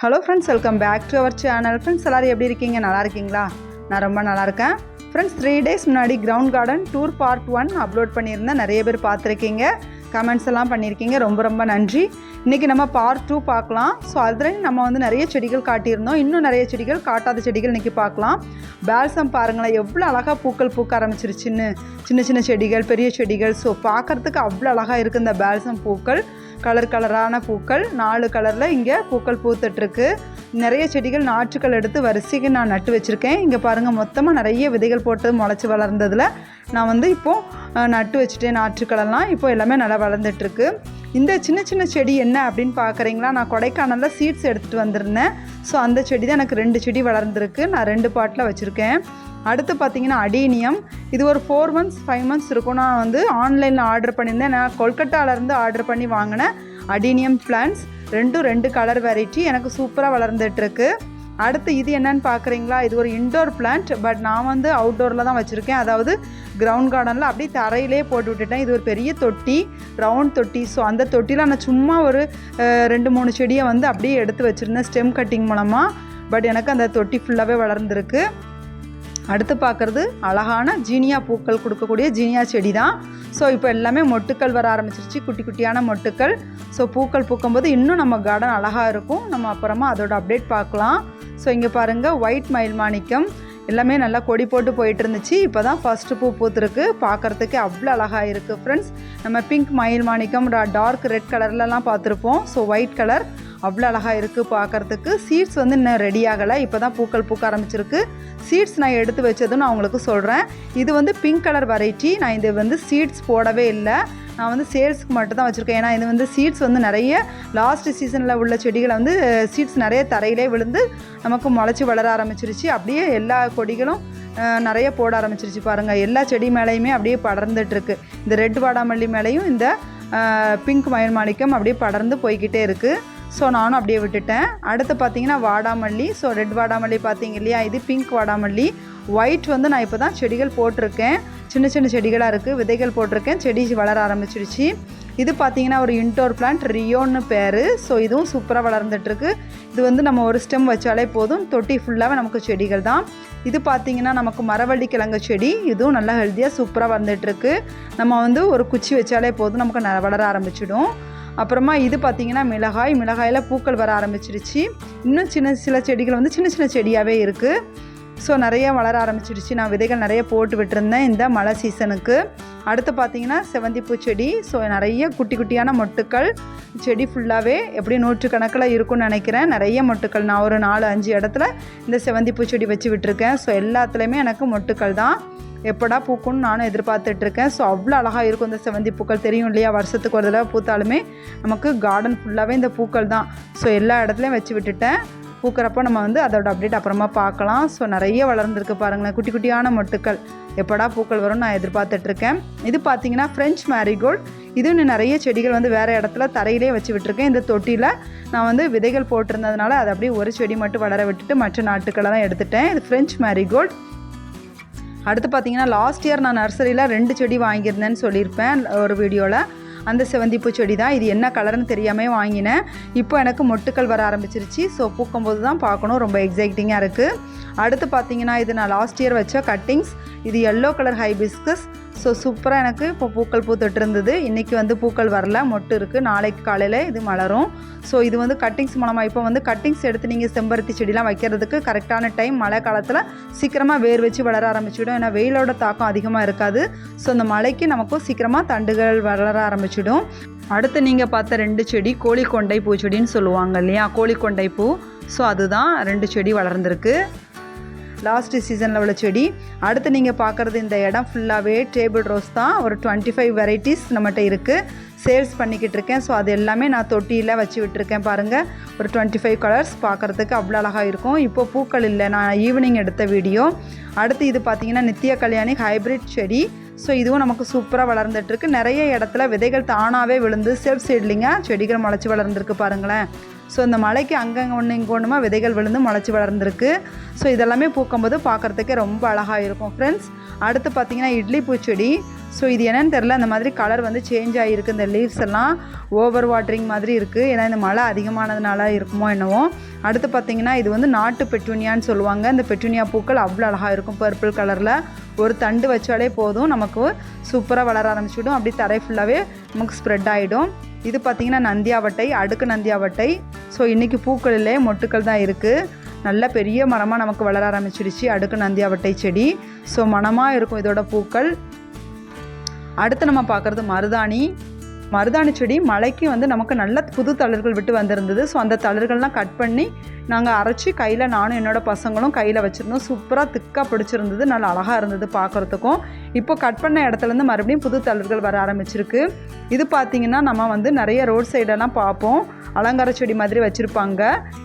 Hello friends welcome back to our channel friends எல்லோரும் எப்படி இருக்கீங்க? நல்லா இருக்கீங்களா? நான் ரொம்ப நல்லா இருக்கேன். ஃப்ரெண்ட்ஸ் த்ரீ டேஸ் முன்னாடி ground garden tour part one upload பண்ணியிருந்தேன். நிறைய பேர் பார்த்துருக்கீங்க. கமெண்ட்ஸ் எல்லாம் பண்ணியிருக்கீங்க. ரொம்ப ரொம்ப நன்றி. இன்றைக்கி நம்ம பார்ட் டூ பார்க்கலாம். ஸோ அதில் நம்ம வந்து நிறைய செடிகள் காட்டியிருந்தோம். இன்னும் நிறைய செடிகள் காட்டாத செடிகள் இன்றைக்கி பார்க்கலாம். பேல்சம் பாருங்களேன் எவ்வளோ அழகாக பூக்கள் பூக்க ஆரம்பிச்சிருச்சுன்னு. சின்ன சின்ன செடிகள் பெரிய செடிகள். ஸோ பார்க்குறதுக்கு அவ்வளோ அழகாக இருக்குது இந்த பேல்சம் பூக்கள். கலர் கலரான பூக்கள். நாலு கலரில் இங்கே பூக்கள் பூத்துட்ருக்கு. நிறைய செடிகள் நாற்றுக்கள் எடுத்து வரிசைக்கு நான் நட்டு வச்சுருக்கேன். இங்கே பாருங்கள் மொத்தமாக நிறைய விதைகள் போட்டு முளைச்சி வளர்ந்ததில் நான் வந்து இப்போது நட்டு வச்சுட்டேன். நாற்றுக்களெல்லாம் இப்போ எல்லாமே நல்லா வளர்ந்துட்டுருக்கு இந்த சின்ன சின்ன செடி என்ன அப்படின்னு பார்க்குறீங்களா நான் கொடைக்கானலில் சீட்ஸ் எடுத்துகிட்டு வந்திருந்தேன். ஸோ அந்த செடி தான் எனக்கு ரெண்டு செடி வளர்ந்துருக்கு. நான் ரெண்டு பாட்டில் வச்சுருக்கேன். அடுத்து பார்த்தீங்கன்னா அடீனியம். இது ஒரு ஃபோர் மந்த்ஸ் ஃபைவ் மந்த்ஸ் இருக்கும். நான் வந்து ஆன்லைனில் ஆர்டர் பண்ணியிருந்தேன். நான் கொல்கட்டாவிலேருந்து ஆர்டர் பண்ணி வாங்கினேன். அடீனியம் பிளான்ஸ் ரெண்டும் ரெண்டு கலர் வெரைட்டி எனக்கு சூப்பராக வளர்ந்துட்டுருக்கு. அடுத்து இது என்னன்னு பார்க்குறீங்களா? இது ஒரு இன்டோர் பிளான்ட் பட் நான் வந்து அவுட்டோரில் தான் வச்சுருக்கேன். அதாவது கிரவுண்ட் கார்டனில் அப்படியே தரையிலே போட்டு விட்டுட்டேன். இது ஒரு பெரிய தொட்டி ரவுண்ட் தொட்டி. ஸோ அந்த தொட்டியில் நான் சும்மா ஒரு ரெண்டு மூணு செடியை வந்து அப்படியே எடுத்து வச்சுருந்தேன் ஸ்டெம் கட்டிங் மூலமாக பட் எனக்கு அந்த தொட்டி ஃபுல்லாகவே வளர்ந்துருக்கு. அடுத்து பார்க்குறது அழகான ஜீனியா பூக்கள் கொடுக்கக்கூடிய ஜீனியா செடி தான் ஸோ இப்போ எல்லாமே மொட்டுக்கள் வர ஆரம்பிச்சிருச்சு. குட்டி குட்டியான மொட்டுக்கள். ஸோ பூக்கள் பூக்கும்போது இன்னும் நம்ம கார்டன் அழகாக இருக்கும். நம்ம அப்புறமா அதோட அப்டேட் பார்க்கலாம். ஸோ இங்கே பாருங்கள் ஒயிட் மயில் மாணிக்கம். எல்லாமே நல்லா கொடி போட்டு போயிட்டு இருந்துச்சு இப்போ தான் ஃபஸ்ட்டு பூ பூத்துருக்கு. பார்க்குறதுக்கு அவ்வளோ அழகாக இருக்குது ஃப்ரெண்ட்ஸ் நம்ம பிங்க் மயில் மாணிக்கம் டார்க் ரெட் கலர்லலாம் பார்த்துருப்போம். ஸோ ஒயிட் கலர் அவ்வளோ அழகாக இருக்குது பார்க்குறதுக்கு. சீட்ஸ் வந்து இன்னும் ரெடி ஆகலை. இப்போ தான் பூக்கள் பூக்க ஆரம்பிச்சிருக்கு. சீட்ஸ் நான் எடுத்து வச்சதும் நான் உங்களுக்கு சொல்கிறேன் இது வந்து பிங்க் கலர் வெரைட்டி நான் இது வந்து சீட்ஸ் போடவே இல்லை. நான் வந்து சேல்ஸ்க்கு மட்டும் தான் வச்சுருக்கேன். ஏன்னா இது வந்து சீட்ஸ் வந்து நிறைய லாஸ்ட் சீசனில் உள்ள செடிகளை வந்து சீட்ஸ் நிறைய தரையிலே விழுந்து நமக்கு முளைச்சி வளர ஆரம்பிச்சிருச்சு. அப்படியே எல்லா கொடிகளும் நிறைய போட ஆரம்பிச்சிருச்சு பாருங்கள் எல்லா செடி மேலேயுமே அப்படியே படர்ந்துட்டுருக்கு. இந்த ரெட் வாடாமல்லி மேலேயும் இந்த பிங்க் மயில் மாணிக்கம் அப்படியே படர்ந்து போய்கிட்டே இருக்குது ஸோ நானும் அப்படியே விட்டுட்டேன். அடுத்து பார்த்தீங்கன்னா வாடாமல்லி. ஸோ ரெட் வாடாமல்லி பார்த்தீங்க இல்லையா? இது பிங்க் வாடாமல்லி. ஒயிட் வந்து நான் இப்போ தான் செடிகள் போட்டிருக்கேன். சின்ன சின்ன செடிகளாக இருக்குது விதைகள் போட்டிருக்கேன். செடி வளர ஆரம்பிச்சிருச்சு. இது பார்த்தீங்கன்னா ஒரு இன்டோர் பிளான்ட் ரியோன்னு பேர். ஸோ இதுவும் சூப்பராக வளர்ந்துட்டுருக்கு. இது வந்து நம்ம ஒரு ஸ்டெம் வச்சாலே போதும். தொட்டி ஃபுல்லாகவே நமக்கு செடிகள் தான். இது பார்த்திங்கன்னா நமக்கு மரவள்ளி கிழங்கு செடி. இதுவும் நல்லா ஹெல்த்தியாக சூப்பராக வளர்ந்துட்டுருக்கு. நம்ம வந்து ஒரு குச்சி வச்சாலே போதும். நமக்கு ந- வளர ஆரம்பிச்சிடும். அப்புறமா இது பார்த்தீங்கன்னா மிளகாய். மிளகாயில் பூக்கள் வர ஆரம்பிச்சிருச்சு. இன்னும் சின்ன சில செடிகள் வந்து சின்ன சின்ன செடியாகவே இருக்குது ஸோ நிறைய வளர ஆரம்பிச்சிருச்சு. நான் விதைகள் நிறைய போட்டு விட்டுருந்தேன் இந்த மழை சீசனுக்கு. அடுத்து பார்த்தீங்கன்னா செவந்திப்பூ செடி. ஸோ நிறைய குட்டி குட்டியான மொட்டுக்கள். செடி ஃபுல்லாகவே எப்படி நூற்றுக்கணக்கில் இருக்கும்னு நினைக்கிறேன். நிறைய மொட்டுக்கள். நான் ஒரு நாலு அஞ்சு இடத்துல இந்த செவந்திப்பூ செடி வச்சு விட்டுருக்கேன். ஸோ எல்லாத்துலேயுமே எனக்கு மொட்டுக்கள் தான். எப்படா பூக்கும்னு நானும் எதிர்பார்த்துட்ருக்கேன். ஸோ அவ்வளோ அழகாக இருக்கும் இந்த செவந்தி பூக்கள். தெரியும் இல்லையா? வருஷத்துக்கு ஒரு தடவை பூத்தாலுமே நமக்கு கார்டன் ஃபுல்லாகவே இந்த பூக்கள் தான். ஸோ எல்லா இடத்துலையும் வச்சு விட்டுட்டேன். பூக்கிறப்போ நம்ம வந்து அதோட அப்டேட் அப்புறமா பார்க்கலாம். ஸோ நிறைய வளர்ந்துருக்கு பாருங்களேன். குட்டி குட்டியான மொட்டுக்கள். எப்படா பூக்கள் வரும்னு நான் எதிர்பார்த்துட்ருக்கேன். இது பார்த்தீங்கன்னா ஃப்ரெஞ்ச் மேரிகோல்டு இது இன்னும் நிறைய செடிகள் வந்து வேறு இடத்துல தரையிலே வச்சு விட்டுருக்கேன். இந்த தொட்டியில் நான் வந்து விதைகள் போட்டிருந்ததுனால அதை அப்படியே ஒரு செடி மட்டும் வளர விட்டுட்டு மற்ற நாட்டுக்களெல்லாம் எடுத்துட்டேன். இது ஃப்ரெஞ்ச் மேரிகோல்டு அடுத்து பார்த்தீங்கன்னா லாஸ்ட் இயர் நான் நர்சரியில் ரெண்டு செடி வாங்கியிருந்தேன்னு சொல்லியிருப்பேன் ஒரு வீடியோவில் அந்த செவந்திப்பூ செடி தான் இது என்ன கலர்னு தெரியாமே வாங்கினேன். இப்போ எனக்கு மொட்டுக்கள் வர ஆரம்பிச்சிருச்சு. ஸோ பூக்கும்போது தான் பார்க்கணும். ரொம்ப எக்ஸைட்டிங்காக இருக்குது அடுத்து பார்த்தீங்கன்னா இது நான் லாஸ்ட் இயர் வச்ச கட்டிங்ஸ் இது எல்லோ கலர் ஹைபிஸ்கஸ் ஸோ சூப்பராக எனக்கு இப்போ பூக்கள் பூத்துட்டு இருந்தது இன்றைக்கி வந்து பூக்கள் வரல. மொட்டு இருக்குது நாளைக்கு காலையில் இது மலரும். ஸோ இது வந்து கட்டிங்ஸ் மூலமாக இப்போ வந்து கட்டிங்ஸ் எடுத்து நீங்கள் செம்பருத்தி செடிலாம் வைக்கிறதுக்கு கரெக்டான டைம் மழை காலத்தில் சீக்கிரமாக வேர் வச்சு வளர ஆரம்பிச்சிடும். ஏன்னா வெயிலோட தாக்கம் அதிகமாக இருக்காது. ஸோ அந்த மழைக்கு நமக்கும் சீக்கிரமாக தண்டுகள் வளர ஆரம்பிச்சிடும். அடுத்து நீங்கள் பார்த்த ரெண்டு செடி கோழிக்கொண்டை பூச்செடின்னு சொல்லுவாங்க இல்லையா? கோழிக்கொண்டை பூ. ஸோ அதுதான் ரெண்டு செடி வளர்ந்துருக்கு. லாஸ்ட் சீசனில் உள்ள செடி. அடுத்து நீங்கள் பார்க்குறது இந்த இடம் ஃபுல்லாகவே டேபிள் ரோஸ் தான். ஒரு டுவெண்ட்டி ஃபைவ் வெரைட்டிஸ் நம்மகிட்ட இருக்குது சேல்ஸ் பண்ணிக்கிட்டு இருக்கேன். ஸோ அது எல்லாமே நான் தொட்டியில் வச்சு விட்டுருக்கேன் பாருங்கள் ஒரு டுவெண்ட்டி ஃபைவ் கலர்ஸ் பார்க்குறதுக்கு அவ்வளோ அழகாக இருக்கும். இப்போ பூக்கள் இல்லை. நான் ஈவினிங் எடுத்த வீடியோ அடுத்து இது பார்த்தீங்கன்னா நித்திய கல்யாணி ஹைப்ரிட் செடி. ஸோ இதுவும் நமக்கு சூப்பராக வளர்ந்துட்டுருக்கு நிறைய இடத்துல விதைகள் தானாகவே விழுந்து செல்ஃப் சீட்லிங்காக செடிகள் முளைச்சி வளர்ந்துருக்கு பாருங்களேன். ஸோ இந்த மலைக்கு அங்கங்கே ஒன்று இங்கே ஒன்றுமா விதைகள் விழுந்து முளைச்சி வளர்ந்துருக்கு. ஸோ இதெல்லாமே பூக்கும்போது பார்க்குறதுக்கே ரொம்ப அழகாக இருக்கும் ஃப்ரெண்ட்ஸ் அடுத்து பார்த்தீங்கன்னா இட்லி பூச்செடி. ஸோ இது என்னென்னு தெரில அந்த மாதிரி கலர் வந்து சேஞ்ச் ஆகிருக்கு இந்த லீவ்ஸ் எல்லாம் ஓவர் வாட்டரிங் மாதிரி இருக்குது ஏன்னா இந்த மழை அதிகமானதுனால இருக்குமோ என்னவோ. அடுத்து பார்த்தீங்கன்னா இது வந்து நாட்டு பெட்டுனியான்னு சொல்லுவாங்க. இந்த பெட்டுனியா பூக்கள் அவ்வளோ அழகாக இருக்கும் பர்பிள் கலரில் ஒரு தண்டு வச்சாலே போதும் நமக்கு சூப்பராக வளர ஆரம்பிச்சிடும். அப்படி தரை ஃபுல்லாகவே நமக்கு ஸ்ப்ரெட் ஆகிடும் இது பார்த்திங்கன்னா நந்தியாவட்டை அடுக்கு நந்தியாவட்டை. ஸோ இன்றைக்கி பூக்களிலே மொட்டுக்கள் தான் இருக்குது நல்ல பெரிய மரமாக நமக்கு வளர ஆரம்பிச்சிடுச்சு அடுக்கு நந்தியாவட்டை செடி. ஸோ மனமாக இருக்கும் இதோட பூக்கள். அடுத்து நம்ம பார்க்குறது மருதாணி. மருதாணி செடி மலைக்கு வந்து நமக்கு நல்ல புது தளர்கள் விட்டு வந்திருந்தது. ஸோ அந்த தளர்கள்லாம் கட் பண்ணி நாங்கள் அரைச்சி கையில் நானும் என்னோடய பசங்களும் கையில் வச்சுருந்தோம். சூப்பராக திக்காக பிடிச்சிருந்தது. நல்லா அழகாக இருந்தது பார்க்குறதுக்கும் இப்போ கட் பண்ண இடத்துலேருந்து மறுபடியும் புது தளர்கள் வர ஆரம்பிச்சிருக்கு. இது பார்த்திங்கன்னா நம்ம வந்து நிறைய ரோட் சைடெல்லாம் பார்ப்போம் அலங்கார செடி மாதிரி வச்சுருப்பாங்க.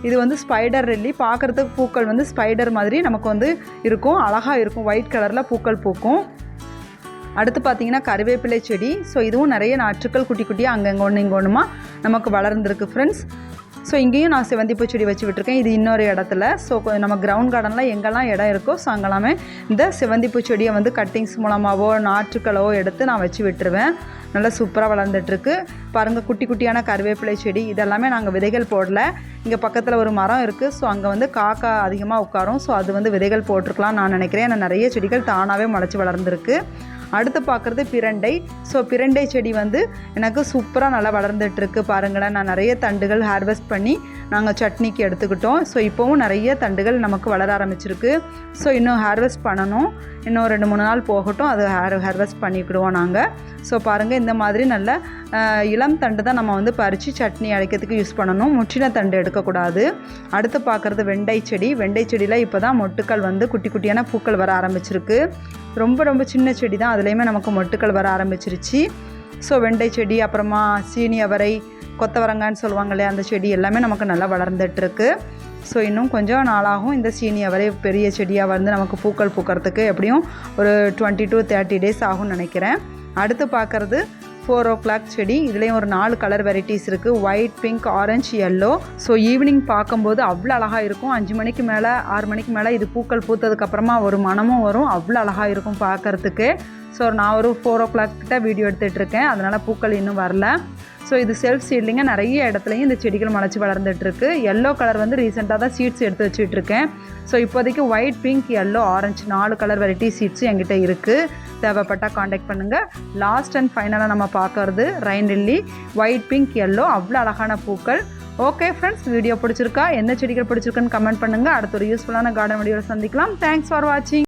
இது வந்து ஸ்பைடர் ரெல்லி பார்க்குறதுக்கு பூக்கள் வந்து ஸ்பைடர் மாதிரி நமக்கு வந்து இருக்கும். அழகாக இருக்கும். ஒயிட் கலரில் பூக்கள் பூக்கும். அடுத்து பார்த்தீங்கன்னா கருவேப்பிலை செடி. ஸோ இதுவும் நிறைய நாற்றுக்கள் குட்டி குட்டியாக அங்கங்கே ஒன்று இங்கே ஒன்றுமா நமக்கு வளர்ந்துருக்கு ஃப்ரெண்ட்ஸ் ஸோ இங்கேயும் நான் செவந்திப்பூ செடி வச்சு விட்டுருக்கேன். இது இன்னொரு இடத்துல. ஸோ நம்ம கிரவுண்ட் கார்டனில் எங்கெல்லாம் இடம் இருக்கோ ஸோ அங்கெல்லாமே இந்த செவந்திப்பூ செடியை வந்து கட்டிங்ஸ் மூலமாகவோ நாற்றுக்களோ எடுத்து நான் வச்சு விட்டுருவேன். நல்லா சூப்பராக வளர்ந்துட்டுருக்கு. பாருங்கள் குட்டி குட்டியான கருவேப்பிலை செடி. இதெல்லாமே நாங்கள் விதைகள் போடல. இங்கே பக்கத்தில் ஒரு மரம் இருக்குது ஸோ அங்கே வந்து காக்கா அதிகமாக உட்காரும். ஸோ அது வந்து விதைகள் போட்டிருக்கலாம் நான் நினைக்கிறேன். ஏன்னா நிறைய செடிகள் தானாகவே முளைச்சி வளர்ந்துருக்கு. அடுத்து பார்க்குறது பிரண்டை. ஸோ பிரண்டை செடி வந்து எனக்கு சூப்பராக நல்லா வளர்ந்துட்டுருக்கு. பாருங்களேன் நான் நிறைய தண்டுகள் ஹார்வெஸ்ட் பண்ணி நாங்கள் சட்னிக்கு எடுத்துக்கிட்டோம். ஸோ இப்போவும் நிறைய தண்டுகள் நமக்கு வளர ஆரம்பிச்சிருக்கு. ஸோ இன்னும் ஹார்வெஸ்ட் பண்ணணும். இன்னும் ரெண்டு மூணு நாள் போகட்டும் அது ஹேர் ஹார்வெஸ்ட் பண்ணிக்கிடுவோம் நாங்கள் ஸோ பாருங்கள் இந்த மாதிரி நல்ல இளம் தண்டு தான் நம்ம வந்து பறித்து சட்னி அடைக்கிறதுக்கு யூஸ் பண்ணணும். முற்றின தண்டு எடுக்கக்கூடாது. அடுத்து பார்க்குறது வெண்டை செடி. வெண்டை செடியில் இப்போ தான் மொட்டுக்கள் வந்து குட்டி குட்டியான பூக்கள் வர ஆரம்பிச்சிருக்கு. ரொம்ப ரொம்ப சின்ன செடி தான். அதுலேயுமே நமக்கு மொட்டுக்கள் வர ஆரம்பிச்சிருச்சு. ஸோ வெண்டை செடி அப்புறமா சீனி அவரை கொத்தவரங்கான்னு சொல்லுவாங்க இல்லையா அந்த செடி எல்லாமே நமக்கு நல்லா வளர்ந்துட்டுருக்கு. ஸோ இன்னும் கொஞ்சம் நாளாகும் இந்த சீனி அவரை பெரிய செடியாக வந்து நமக்கு பூக்கள் பூக்கிறதுக்கு. எப்படியும் ஒரு டுவெண்ட்டி டு தேர்ட்டி டேஸ் ஆகும்னு நினைக்கிறேன். அடுத்து பார்க்குறது ஃபோர் ஓ கிளாக் செடி. இதுலேயும் ஒரு நாலு கலர் வெரைட்டிஸ் இருக்குது white pink orange yellow so evening பார்க்கும்போது அவ்வளோ அழகாக இருக்கும். அஞ்சு மணிக்கு மேலே ஆறு மணிக்கு மேலே இது பூக்கள் பூத்ததுக்கப்புறமா ஒரு மனமும் வரும். அவ்வளோ அழகாக இருக்கும் பார்க்குறதுக்கு. ஸோ நான் ஒரு ஃபோர் ஓ கிளாக் கிட்ட வீடியோ எடுத்துகிட்ருக்கேன் அதனால் பூக்கள் இன்னும் வரல. ஸோ இது செல்ஃப் சீட்லிங்க நிறைய இடத்துலையும் இந்த செடிகள் முளைச்சி வளர்ந்துட்டுருக்கு. எல்லோ கலர் வந்து ரீசெண்டாக தான் சீட்ஸ் எடுத்து வச்சுட்ருக்கேன் ஸோ இப்போதைக்கு ஒயிட் பிங்க் எல்லோ ஆரஞ்சு நாலு கலர் வெரைட்டி சீட்ஸும் என்கிட்ட இருக்குது தேவைப்பட்டால் காண்டாக்ட் பண்ணுங்கள் லாஸ்ட் அண்ட் ஃபைனலாக நம்ம பார்க்கறது rain lily white pink yellow அவ்வளோ அழகான பூக்கள். ஓகே ஃப்ரெண்ட்ஸ் வீடியோ பிடிச்சிருக்கா? எந்த செடிகள் பிடிச்சிருக்குன்னு கமெண்ட் பண்ணுங்கள் அடுத்த ஒரு யூஸ்ஃபுல்லான கார்டன் வீடியோவில் சந்திக்கலாம். தேங்க்ஸ் ஃபார் வாட்சிங்